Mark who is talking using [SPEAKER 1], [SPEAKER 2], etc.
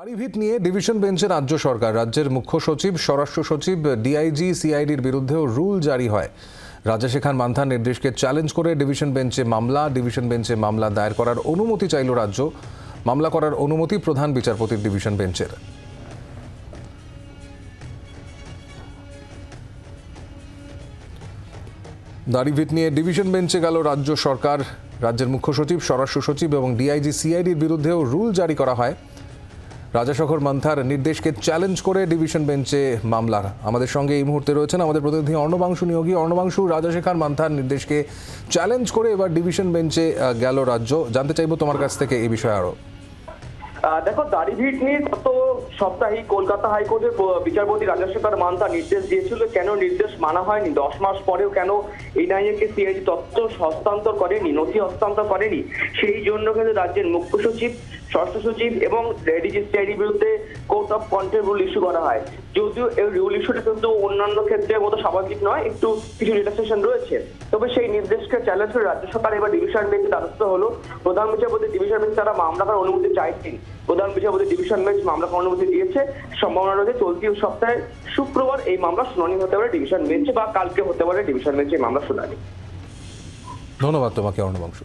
[SPEAKER 1] দাড়িভিট নিয়ে ডিভিশন বেঞ্চে রাজ্য সরকার। রাজ্যের মুখ্য সচিব, স্বরাষ্ট্র সচিব, ডিআইজি, সিআইডির বিরুদ্ধেও রুল জারি হয়। রাজাশেখান মান্থার নির্দেশকে চ্যালেঞ্জ করে ডিভিশন বেঞ্চে মামলা, ডিভিশন বেঞ্চে মামলা দায়ের করার অনুমতি চাইল রাজ্য। মামলা করার অনুমতি প্রধান বিচারপতির ডিভিশন বেঞ্চের। দাড়িভিট নিয়ে ডিভিশন বেঞ্চে গেল রাজ্য সরকার। রাজ্যের মুখ্য সচিব, স্বরাষ্ট্র সচিব এবং ডিআইজি, সিআইডির বিরুদ্ধেও রুল জারি করা হয়। রাজাশেখর মান্থার নির্দেশকে চ্যালেঞ্জ করে ডিভিশন বেঞ্চে মামলা। আমাদের সঙ্গে এই মুহূর্তে রয়েছেন আমাদের প্রতিনিধি অর্ণবাংশু নিয়োগী। অর্ণবাংশু, রাজাশেখর মান্থার নির্দেশকে চ্যালেঞ্জ করে এবার ডিভিশন বেঞ্চে গেল রাজ্য। জানতে চাইব তোমার কাছ থেকে এই বিষয়ে আরও
[SPEAKER 2] দেখো দাড়িভিট নিয়ে গত সপ্তাহে কলকাতা হাইকোর্টের বিচারপতি রাজশেখর মান্তা নির্দেশ দিয়েছিল, কেন নির্দেশ মানা হয়নি? দশ মাস পরেও কেন এনআইএ কে সিআইডি তথ্য হস্তান্তর করেনি, নথি হস্তান্তর করেনি? সেই জন্য কিন্তু রাজ্যের মুখ্য সচিব ষষ্ঠ সচিব এবং ডিজি বিরুদ্ধে court of contempt rule issue করা হয়। যদিও এই রুল ইস্যুটা কিন্তু অন্যান্য ক্ষেত্রের মতো স্বাভাবিক নয়, একটু কিছু রিল্যাক্সেশন রয়েছে। তবে সেই নির্দেশকে চ্যালেঞ্জ করে রাজ্য সরকার এবার ডিভিশন বেঞ্চে দ্বারস্থ হলো। প্রধান বিচারপতি ডিভিশন বেঞ্চ তারা মামলা করার অনুমতি চাইছেন। প্রধান বিচারপতি ডিভিশন বেঞ্চ মামলা করার অনুমতি দিয়েছে। সম্ভাবনা রয়েছে চলতি সপ্তাহে শুক্রবার এই মামলা শুনানি হতে পারে ডিভিশন বেঞ্চে বা কালকে হতে পারে ডিভিশন বেঞ্চে মামলা শুনানি।
[SPEAKER 1] ধন্যবাদ তোমাকে অর্ণবাংশু